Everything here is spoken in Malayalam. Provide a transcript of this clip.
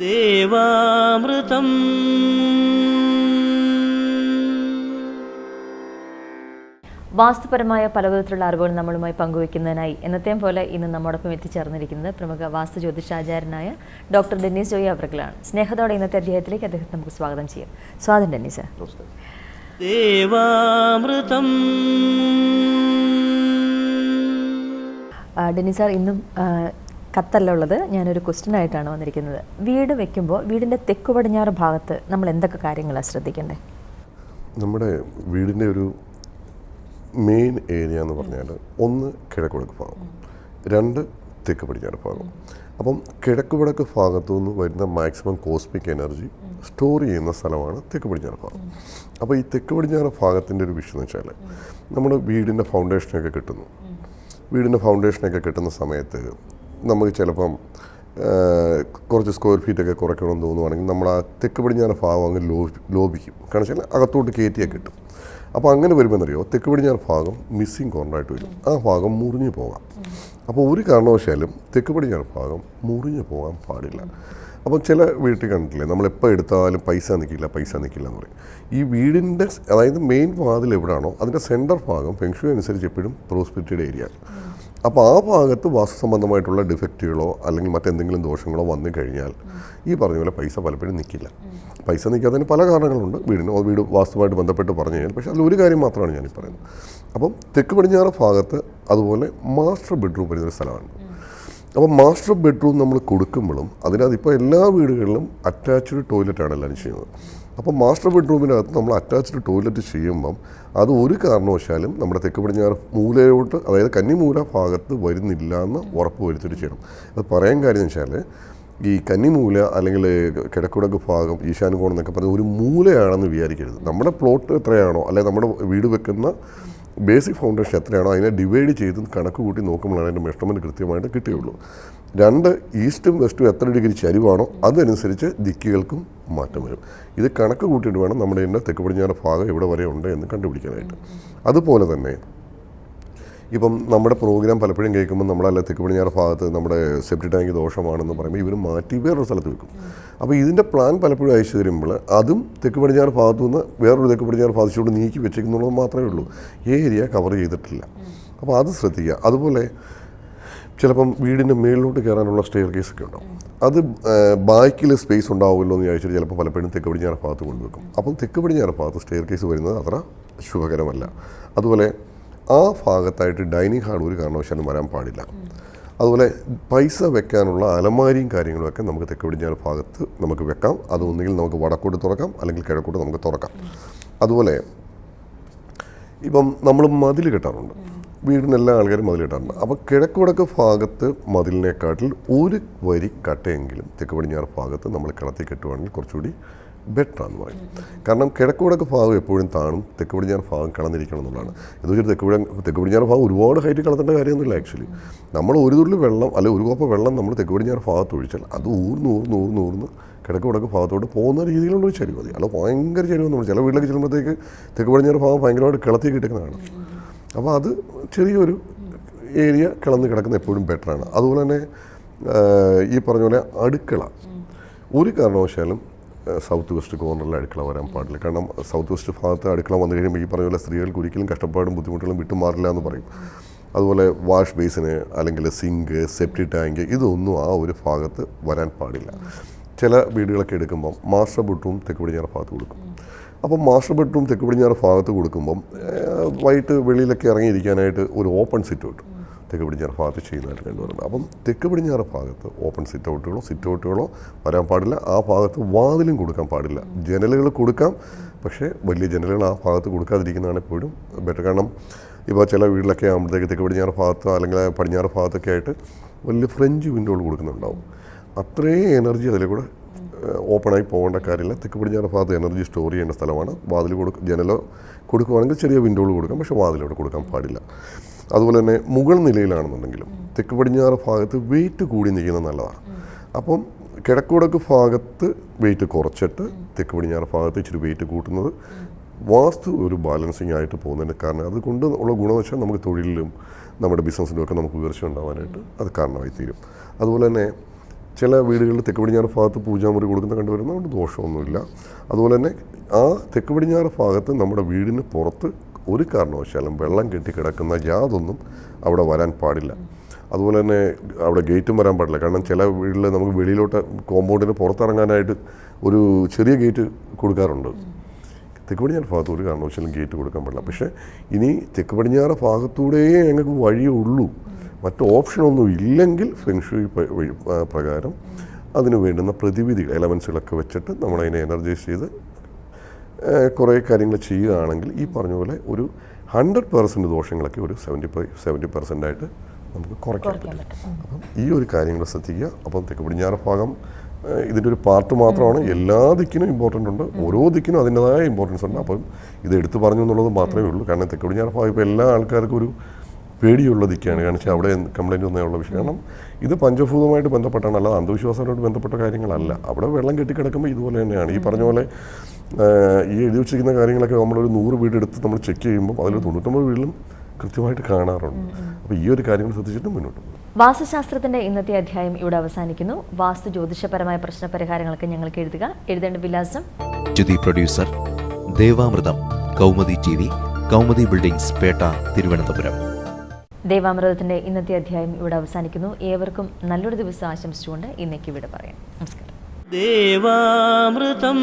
ദേവാമൃതം. വാസ്തുപരമായ പലവിധത്തിലുള്ള അറിവുകൾ നമ്മളുമായി പങ്കുവയ്ക്കുന്നതിനായി എന്നത്തെയും പോലെ ഇന്ന് നമ്മോടൊപ്പം എത്തിച്ചേർന്നിരിക്കുന്നത് പ്രമുഖ വാസ്തു ജ്യോതിഷാചാര്യനായ ഡോക്ടർ ഡെന്നീസ് ജോയി അവർക്കലാണ് സ്നേഹത്തോടെ ഇന്നത്തെ അദ്ദേഹത്തിലേക്ക് അദ്ദേഹത്തെ നമുക്ക് സ്വാഗതം ചെയ്യാം. സ്വാഗതം ഡെന്നീസ്. ദേവാമൃതം. ഡെന്നീസ് സാർ ഇന്നും കത്തല്ല ഉള്ളത്. ഞാനൊരു ക്വസ്റ്റ്യൻ ആയിട്ടാണ് വന്നിരിക്കുന്നത്. വീട് വെക്കുമ്പോൾ വീടിന്റെ തെക്കു പടിഞ്ഞാറ് ഭാഗത്ത് നമ്മൾ എന്തൊക്കെ കാര്യങ്ങളാണ് ശ്രദ്ധിക്കേണ്ടത് നമ്മുടെ വീടിന്റെ ഒരു മെയിൻ ഏരിയ എന്ന് പറഞ്ഞാൽ ഒന്ന് കിഴക്കുവടക്ക് ഭാഗം രണ്ട് തെക്ക് പടിഞ്ഞാറ് ഭാഗം. അപ്പം കിഴക്ക് വടക്ക് ഭാഗത്തു നിന്ന് വരുന്ന മാക്സിമം കോസ്മിക് എനർജി സ്റ്റോർ ചെയ്യുന്ന സ്ഥലമാണ് തെക്ക് പടിഞ്ഞാറ് ഭാഗം. അപ്പോൾ ഈ തെക്ക് പടിഞ്ഞാറ് ഭാഗത്തിന്റെ ഒരു വിഷയം എന്ന് വെച്ചാൽ നമ്മുടെ വീടിന്റെ ഫൗണ്ടേഷനൊക്കെ കിട്ടുന്നു. വീടിന്റെ ഫൗണ്ടേഷനൊക്കെ കിട്ടുന്ന സമയത്ത് നമുക്ക് ചിലപ്പം കുറച്ച് സ്ക്വയർ ഫീറ്റൊക്കെ കുറയ്ക്കണമെന്ന് തോന്നുവാണെങ്കിൽ നമ്മൾ ആ തെക്ക് പടിഞ്ഞാറ് ഭാഗം അങ്ങ് ലോ ലോപിക്കും. കാരണം വെച്ചാൽ അകത്തോട്ട് കയറ്റിയാൽ കിട്ടും. അപ്പോൾ അങ്ങനെ വരുമ്പോൾ എന്നറിയോ തെക്ക് പടിഞ്ഞാറ് ഭാഗം മിസ്സിങ് കോർണറായിട്ട് വരും. ആ ഭാഗം മുറിഞ്ഞു പോകാം. അപ്പോൾ ഒരു കാരണവശാലും തെക്ക് പടിഞ്ഞാറ് ഭാഗം മുറിഞ്ഞു പോകാൻ പാടില്ല. അപ്പം ചില വീട്ടിൽ കണ്ടിട്ടില്ലേ നമ്മളെപ്പോൾ എടുത്താലും പൈസ നിൽക്കില്ല പൈസ നിൽക്കില്ല എന്ന് പറയും. ഈ വീടിന്റെ അതായത് മെയിൻ വാതിൽ എവിടെയാണോ അതിന്റെ സെന്റർ ഭാഗം ഫെങ്ഷു അനുസരിച്ച് എപ്പോഴും പ്രോസ്പെക്റ്റഡ് ഏരിയ അപ്പോൾ ആ ഭാഗത്ത് സംബന്ധമായിട്ടുള്ള ഡിഫക്റ്റുകളോ അല്ലെങ്കിൽ മറ്റെന്തെങ്കിലും ദോഷങ്ങളോ വന്നു കഴിഞ്ഞാൽ ഈ പറഞ്ഞ പോലെ പൈസ പലപ്പോഴും നിൽക്കില്ല. പൈസ നിൽക്കാത്തതിന് പല കാരണങ്ങളുണ്ട്. വീടിന് വീട് വാസ്തുവായിട്ട് ബന്ധപ്പെട്ട് പറഞ്ഞു കഴിഞ്ഞാൽ പക്ഷേ അതിൽ ഒരു കാര്യം മാത്രമാണ് ഞാനീ പറയുന്നത്. അപ്പം തെക്ക് പടിഞ്ഞാറ് ഭാഗത്ത് അതുപോലെ മാസ്റ്റർ ബെഡ്റൂം വരുന്നൊരു സ്ഥലമാണ് അപ്പോൾ മാസ്റ്റർ ബെഡ്റൂം നമ്മൾ കൊടുക്കുമ്പോഴും അതിനകത്ത് ഇപ്പോൾ എല്ലാ വീടുകളിലും അറ്റാച്ച്ഡ് ടോയ്ലറ്റാണ് എല്ലാവരും ചെയ്യുന്നത്. അപ്പോൾ മാസ്റ്റർ ബെഡ്റൂമിനകത്ത് നമ്മൾ അറ്റാച്ച്ഡ് ടോയ്ലറ്റ് ചെയ്യുമ്പം അത് ഒരു കാരണവശാലും നമ്മുടെ തെക്ക് പടിഞ്ഞാറ് മൂലയോട്ട് അതായത് കന്നിമൂല ഭാഗത്ത് വരുന്നില്ല എന്ന് ഉറപ്പ് വരുത്തിയിട്ട് ചെയ്യണം. അത് പറയാൻ കാര്യം എന്ന് വെച്ചാൽ ഈ കന്നിമൂല അല്ലെങ്കിൽ കിഴക്കുടക്ക് ഭാഗം ഈശാനുകോണം എന്നൊക്കെ പറഞ്ഞ ഒരു മൂലയാണെന്ന് വിചാരിക്കരുത്. നമ്മുടെ പ്ലോട്ട് എത്രയാണോ അല്ലെങ്കിൽ നമ്മുടെ വീട് വെക്കുന്ന ബേസിക് ഫൗണ്ടേഷൻ എത്രയാണോ അതിനെ ഡിവൈഡ് ചെയ്ത് കണക്ക് കൂട്ടി നോക്കുമ്പോഴാണ് അതിന്റെ മെഷർമെന്റ് കൃത്യമായിട്ട് കിട്ടുകയുള്ളൂ രണ്ട് ഈസ്റ്റും വെസ്റ്റും എത്ര ഡിഗ്രി ചരിവാണോ അതനുസരിച്ച് ദിക്കുകൾക്കും മാറ്റം വരും. ഇത് കണക്ക് കൂട്ടിയിട്ട് വേണം നമ്മുടെ ഇതിന്റെ തെക്ക് പടിഞ്ഞാറ് ഭാഗം എവിടെ വരെ ഉണ്ട് എന്ന് കണ്ടുപിടിക്കാനായിട്ട്. അതുപോലെ തന്നെ ഇപ്പം നമ്മുടെ പ്രോഗ്രാം പലപ്പോഴും കേൾക്കുമ്പോൾ നമ്മളല്ല തെക്ക് പടിഞ്ഞാറ് ഭാഗത്ത് നമ്മുടെ സെപ്റ്റി ടാങ്ക് ദോഷമാണെന്ന് പറയുമ്പോൾ ഇവർ മാറ്റി വേറൊരു സ്ഥലത്ത് വെക്കും. അപ്പോൾ ഇതിന്റെ പ്ലാൻ പലപ്പോഴും അയച്ചു തരുമ്പോൾ അതും തെക്ക് പടിഞ്ഞാറ് ഭാഗത്തു നിന്ന് വേറൊരു തെക്ക് പടിഞ്ഞാറ് ഭാഗത്തോട് നീക്കി വെച്ചേക്കുന്നുള്ളത് മാത്രമേ ഉള്ളൂ. ഏരിയ കവർ ചെയ്തിട്ടില്ല. അപ്പോൾ അത് ശ്രദ്ധിക്കുക. അതുപോലെ ചിലപ്പം വീടിന്റെ മേളിലോട്ട് കയറാനുള്ള സ്റ്റെയർ കേസ് ഒക്കെ ഉണ്ടാവും. അത് ബാക്കിൽ സ്പേസ് ഉണ്ടാവുമല്ലോ എന്ന് ചോദിച്ചിട്ട് ചിലപ്പോൾ പലപ്പോഴും തെക്ക് പടിഞ്ഞാറ് ഭാഗത്ത് കൊണ്ടുവെക്കും. അപ്പം തെക്ക് പടിഞ്ഞാറ് ഭാഗത്ത് സ്റ്റെയർ കേസ് വരുന്നത് അത്ര ശുഭകരമല്ല. അതുപോലെ ആ ഭാഗത്തായിട്ട് ഡൈനിങ് ഹാൾ ഒരു കാരണവശാലും വരാൻ പാടില്ല. അതുപോലെ പൈസ വെക്കാനുള്ള അലമാരിയും കാര്യങ്ങളുമൊക്കെ നമുക്ക് തെക്ക് പടിഞ്ഞാറ് ഭാഗത്ത് നമുക്ക് വെക്കാം. അത് ഒന്നുകിൽ നമുക്ക് വടക്കോട്ട് തുറക്കാം അല്ലെങ്കിൽ കിഴക്കോട്ട് നമുക്ക് തുറക്കാം. അതുപോലെ ഇപ്പം നമ്മൾ മതിൽ കെട്ടാറുണ്ട്. വീടിന് എല്ലാ ആൾക്കാരും മതിൽ കെട്ടാറുണ്ട്. അപ്പോൾ കിഴക്കുവടക്ക് ഭാഗത്ത് മതിലിനെക്കാട്ടിൽ ഒരു വരി കട്ടയെങ്കിലും തെക്ക് പടിഞ്ഞാറ് ഭാഗത്ത് നമ്മൾ കിളത്തി കെട്ടുവാണെങ്കിൽ കുറച്ചുകൂടി ബെറ്ററാന്ന് പറയും. കാരണം കിഴക്ക് വടക്ക് ഭാഗം എപ്പോഴും താണും തെക്ക് പടിഞ്ഞാറ് ഭാഗം കിളന്നിരിക്കണം എന്നുള്ളതാണ്. എന്ന് വെച്ചാൽ തെക്ക് പടി തെക്ക് പടിഞ്ഞാറ് ഭാഗം ഒരുപാട് ഹൈറ്റ് കളത്തേണ്ട കാര്യമൊന്നുമില്ല ആക്ച്വലി നമ്മൾ ഒരു തുള്ളി വെള്ളം അല്ലെങ്കിൽ ഒരു കോപ്പ വെള്ളം നമ്മൾ തെക്ക് പടിഞ്ഞാറ് ഭാഗത്ത് ഒഴിച്ചാൽ അത് ഊർന്ന് ഊർന്ന് ഊർന്ന് ഊർന്ന് കിഴക്ക് വടക്ക് ഭാഗത്തോട്ട് പോകുന്ന രീതിയിലുള്ള ഒരു ചരിവ് മതി. അല്ല ഭയങ്കര ചരിവ് നമ്മൾ ചില വീട്ടിലേക്ക് ചെല്ലുമ്പോഴത്തേക്ക് തെക്ക് പടിഞ്ഞാറ് ഭാഗം ഭയങ്കരമായിട്ട് കിളത്തി കിട്ടുന്നതാണ് അപ്പോൾ അത് ചെറിയൊരു ഏരിയ കിളന്ന് കിടക്കുന്ന എപ്പോഴും ബെറ്ററാണ് അതുപോലെ തന്നെ ഈ പറഞ്ഞ പോലെ അടുക്കള. ഒരു കാരണവശാലും സൗത്ത് വെസ്റ്റ് കോർണറിൽ അടുക്കള വരാൻ പാടില്ല. കാരണം സൗത്ത് വെസ്റ്റ് ഭാഗത്ത് അടുക്കള വന്നു കഴിയുമ്പോൾ ഈ പറഞ്ഞ പോലെ സ്ത്രീകൾക്ക് ഒരിക്കലും കഷ്ടപ്പാടും ബുദ്ധിമുട്ടുകളും വിട്ടുമാറില്ല എന്ന് പറയും. അതുപോലെ വാഷ് ബേസിന് അല്ലെങ്കിൽ സിങ്ക് സെപ്റ്റി ടാങ്ക് ഇതൊന്നും ആ ഒരു ഭാഗത്ത് വരാൻ പാടില്ല. ചില വീടുകളൊക്കെ എടുക്കുമ്പം മാസ്റ്റർ ബെഡ്റൂം തെക്ക് പടിഞ്ഞാറ് ഭാഗത്ത് കൊടുക്കും. അപ്പം മാസ്റ്റർ ബെഡ്റൂം തെക്ക് പടിഞ്ഞാറ് ഭാഗത്ത് കൊടുക്കുമ്പം വൈകിട്ട് വെളിയിലൊക്കെ ഇറങ്ങിയിരിക്കാനായിട്ട് ഒരു ഓപ്പൺ സിറ്റ് ഔട്ട് തെക്ക് പടിഞ്ഞാറ് ഭാഗത്ത് ചെയ്യുന്നതായിട്ട് കണ്ടുവരുന്നത്. അപ്പം തെക്ക് പടിഞ്ഞാറ് ഭാഗത്ത് ഓപ്പൺ സിറ്റ് ഔട്ടുകളോ സിറ്റ് ഔട്ടുകളോ വരാൻ പാടില്ല. ആ ഭാഗത്ത് വാതിലും കൊടുക്കാൻ പാടില്ല. ജനലുകൾ കൊടുക്കാം പക്ഷേ വലിയ ജനലുകൾ ആ ഭാഗത്ത് കൊടുക്കാതിരിക്കുന്നതാണ് എപ്പോഴും ബെറ്റർ കാരണം ഇപ്പോൾ ചില വീട്ടിലൊക്കെ ആകുമ്പോഴത്തേക്ക് തെക്ക് പടിഞ്ഞാറ് ഭാഗത്തോ അല്ലെങ്കിൽ പടിഞ്ഞാറ് ഭാഗത്തൊക്കെ ആയിട്ട് വലിയ ഫ്രഞ്ച് വിൻഡോകൾ കൊടുക്കുന്നുണ്ടാവും. അത്രയും എനർജി അതിൽ കൂടെ ഓപ്പണായി പോകേണ്ട കാര്യമില്ല. തെക്ക് പടിഞ്ഞാറ് ഭാഗത്ത് എനർജി സ്റ്റോർ ചെയ്യേണ്ട സ്ഥലമാണ്. വാതിൽ കൊടുക്ക ജനലോ കൊടുക്കുവാണെങ്കിൽ ചെറിയ വിൻഡോകൾ കൊടുക്കാം പക്ഷേ വാതിലോട് കൊടുക്കാൻ പാടില്ല. അതുപോലെ തന്നെ മുകൾ നിലയിലാണെന്നുണ്ടെങ്കിലും തെക്ക് പടിഞ്ഞാറ് ഭാഗത്ത് വെയിറ്റ് കൂടി നിൽക്കുന്നത് നല്ലതാണ്. അപ്പം കിഴക്കുടക്ക് ഭാഗത്ത് വെയിറ്റ് കുറച്ചിട്ട് തെക്ക് പടിഞ്ഞാറ് ഭാഗത്ത് ഇച്ചിരി വെയിറ്റ് കൂട്ടുന്നത് വാസ്തു ഒരു ബാലൻസിങ് ആയിട്ട് പോകുന്നതിന് കാരണം അതുകൊണ്ട് ഉള്ള ഗുണവശം നമുക്ക് തൊഴിലിലും നമ്മുടെ ബിസിനസ്സിലും ഒക്കെ നമുക്ക് ഉയർച്ച ഉണ്ടാവാനായിട്ട് അത് കാരണമായി തീരും. അതുപോലെ തന്നെ ചില വീടുകളിൽ തെക്ക് പടിഞ്ഞാറ് ഭാഗത്ത് പൂജാമുറി കൊടുക്കുന്ന കണ്ടുവരുന്നതുകൊണ്ട് ദോഷമൊന്നുമില്ല. അതുപോലെ തന്നെ ആ തെക്ക് പടിഞ്ഞാറ് ഭാഗത്ത് നമ്മുടെ വീടിന് പുറത്ത് ഒരു കാരണവശാലും വെള്ളം കെട്ടി കിടക്കുന്ന യാതൊന്നും അവിടെ വരാൻ പാടില്ല. അതുപോലെ തന്നെ അവിടെ ഗേറ്റും വരാൻ പാടില്ല. കാരണം ചില വീട്ടിൽ നമുക്ക് വെളിയിലോട്ട് കോമ്പൗണ്ടിന് പുറത്തിറങ്ങാനായിട്ട് ഒരു ചെറിയ ഗേറ്റ് കൊടുക്കാറുണ്ട്. തെക്ക് പടിഞ്ഞാറ് ഭാഗത്ത് ഒരു കാരണവശാലും ഗേറ്റ് കൊടുക്കാൻ പാടില്ല. പക്ഷേ ഇനി തെക്ക് പടിഞ്ഞാറ് ഭാഗത്തൂടെയേ ഞങ്ങൾക്ക് വഴിയേ ഉള്ളൂ. മറ്റ് ഓപ്ഷനൊന്നും ഇല്ലെങ്കിൽ ഫെങ്ഷുയി പ്രകാരം അതിന് വേണ്ടുന്ന പ്രതിവിധികൾ എലമെൻസുകളൊക്കെ വെച്ചിട്ട് നമ്മളതിനെ എനർജൈസ് ചെയ്ത് കുറേ കാര്യങ്ങൾ ചെയ്യുകയാണെങ്കിൽ ഈ പറഞ്ഞ പോലെ ഒരു ഹൺഡ്രഡ് പെർസെന്റ് ദോഷങ്ങളൊക്കെ ഒരു സെവന്റി ഫൈവ് സെവന്റി പെർസെന്റ് ആയിട്ട് നമുക്ക് കുറയ്ക്കാൻ പറ്റും. അപ്പം ഈ ഒരു കാര്യങ്ങൾ ശ്രദ്ധിക്കുക. അപ്പം തെക്ക് പടിഞ്ഞാറ് ഭാഗം ഇതിന്റെ ഒരു പാർട്ട് മാത്രമാണ്. എല്ലാ ദിക്കിനും ഇമ്പോർട്ടന്റ് ഉണ്ട്. ഓരോ ദിക്കിനും അതിന്റെതായ ഇമ്പോർട്ടൻസ് ഉണ്ട്. അപ്പം ഇത് എടുത്തു പറഞ്ഞു എന്നുള്ളത് മാത്രമേ ഉള്ളൂ. കാരണം തെക്ക് പടിഞ്ഞാറ് ഭാഗം ഇപ്പോൾ എല്ലാ ആൾക്കാർക്കും ഒരു പേടിയുള്ള ദിക്കാണ് കാരണം വെച്ചാൽ അവിടെ കംപ്ലൈന്റ് ഒന്നുള്ള വിഷയം കാരണം ഇത് പഞ്ചഭൂതമായിട്ട് ബന്ധപ്പെട്ടാണ്. അല്ലാതെ അന്ധവിശ്വാസമായിട്ട് ബന്ധപ്പെട്ട കാര്യങ്ങളല്ല. അവിടെ വെള്ളം കെട്ടിക്കിടക്കുമ്പോൾ ഇതുപോലെ തന്നെയാണ്. ഈ പറഞ്ഞ പോലെ ഈ എഴുതി വെച്ചിരിക്കുന്ന കാര്യങ്ങളൊക്കെ നമ്മളൊരു നൂറ് വീടെടുത്ത് നമ്മൾ ചെക്ക് ചെയ്യുമ്പോൾ അതിൽ തൊണ്ണൂറ്റൊമ്പത് വീടിലും കൃത്യമായിട്ട് കാണാറുണ്ട്. അപ്പോൾ ഈ ഒരു കാര്യങ്ങൾ ശ്രദ്ധിച്ചിട്ട് മുന്നോട്ട് പോകും. വാസ്തുശാസ്ത്രത്തിന്റെ ഇന്നത്തെ അധ്യായം ഇവിടെ അവസാനിക്കുന്നു. വാസ്തു ജ്യോതിഷപരമായ പ്രശ്ന പരിഹാരങ്ങളൊക്കെ ഞങ്ങൾക്ക് എഴുതുക. എഴുതേണ്ട വിലാസം. ജ്യുതി producer Devamritham Kaumudi T V Kaumudi buildings Pettah Thiruvananthapuram. ദേവാമൃതത്തിന്റെ ഇന്നത്തെ അധ്യായം ഇവിടെ അവസാനിക്കുന്നു. ഏവർക്കും നല്ലൊരു ദിവസം ആശംസിച്ചുകൊണ്ട് ഇന്നേക്ക് ഇവിടെ പറയാം. നമസ്കാരം. ദേവാമൃതം.